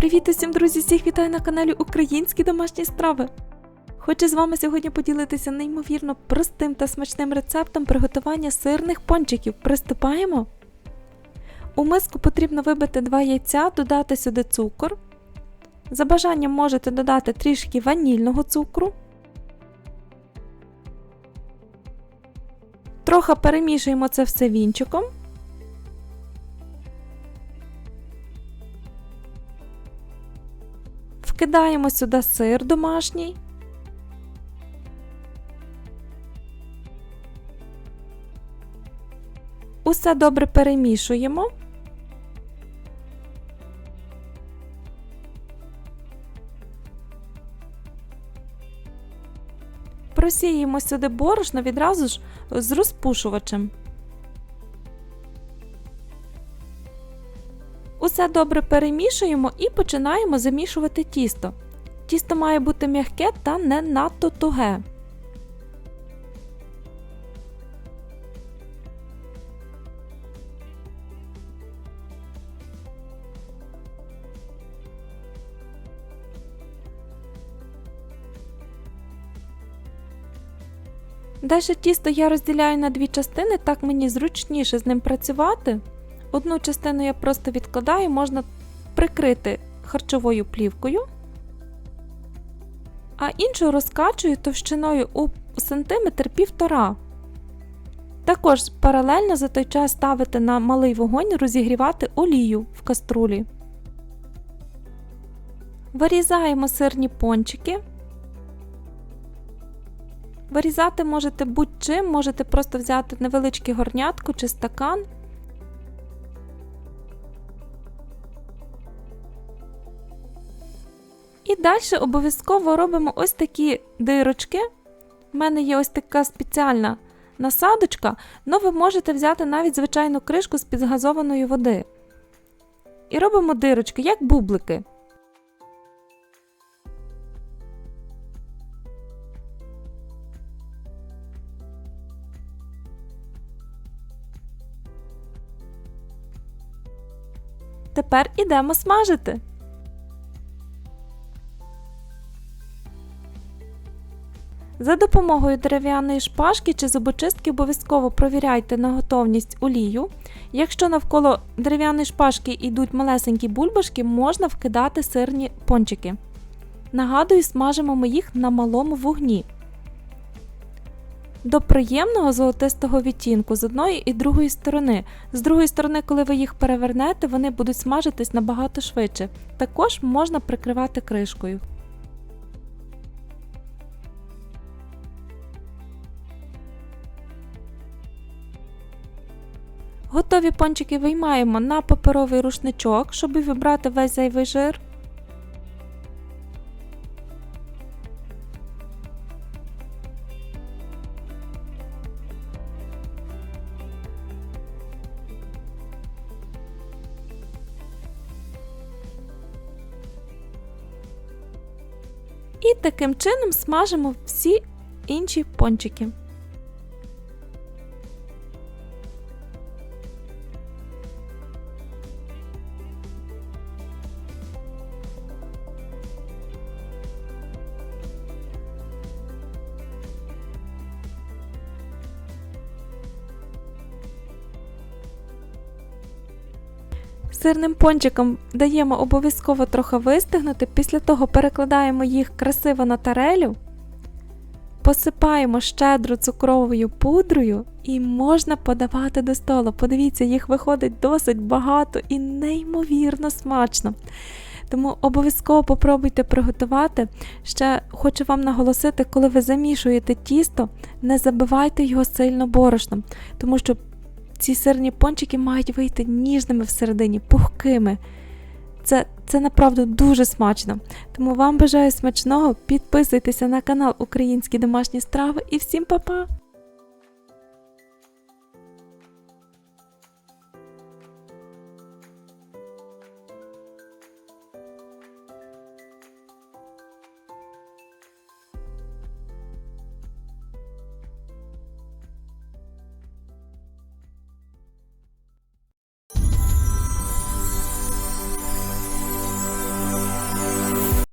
Привіт усім, друзі! Всіх вітаю на каналі Українські домашні страви. Хочу з вами сьогодні поділитися неймовірно простим та смачним рецептом приготування сирних пончиків. Приступаємо. У миску потрібно вибити 2 яйця, додати сюди цукор. За бажанням можете додати трішки ванільного цукру. Трохи перемішуємо це все вінчиком. Вкидаємо сюди сир домашній. Усе добре перемішуємо. Просіємо сюди борошно відразу ж з розпушувачем. Усе добре перемішуємо і починаємо замішувати тісто. Тісто має бути м'яке та не надто туге. Далі тісто я розділяю на дві частини, так мені зручніше з ним працювати. Одну частину я просто відкладаю, можна прикрити харчовою плівкою, а іншу розкачую товщиною у сантиметр півтора. Також паралельно за той час ставити на малий вогонь розігрівати олію в каструлі. Вирізаємо сирні пончики. Вирізати можете будь-чим, можете просто взяти невеличке горнятку чи стакан. Далі обов'язково робимо ось такі дирочки. У мене є ось така спеціальна насадочка, але ви можете взяти навіть звичайну кришку з підгазованої води. І робимо дирочки, як бублики. Тепер ідемо смажити. За допомогою дерев'яної шпажки чи зубочистки обов'язково провіряйте на готовність олію. Якщо навколо дерев'яної шпажки йдуть малесенькі бульбашки, можна вкидати сирні пончики. Нагадую, смажимо ми їх на малому вогні. До приємного золотистого відтінку з одної і другої сторони. З другої сторони, коли ви їх перевернете, вони будуть смажитись набагато швидше. Також можна прикривати кришкою. Готові пончики виймаємо на паперовий рушничок, щоб вибрати весь зайвий жир. І таким чином смажимо всі інші пончики. Сирним пончиком даємо обов'язково трохи вистигнути, після того перекладаємо їх красиво на тарелю, посипаємо щедро цукровою пудрою і можна подавати до столу. Подивіться, їх виходить досить багато і неймовірно смачно. Тому обов'язково попробуйте приготувати. Ще хочу вам наголосити, коли ви замішуєте тісто, не забивайте його сильно борошном, тому що ці сирні пончики мають вийти ніжними всередині, пухкими. Це це направду дуже смачно. Тому вам бажаю смачного, підписуйтеся на канал Українські домашні страви і всім па-па!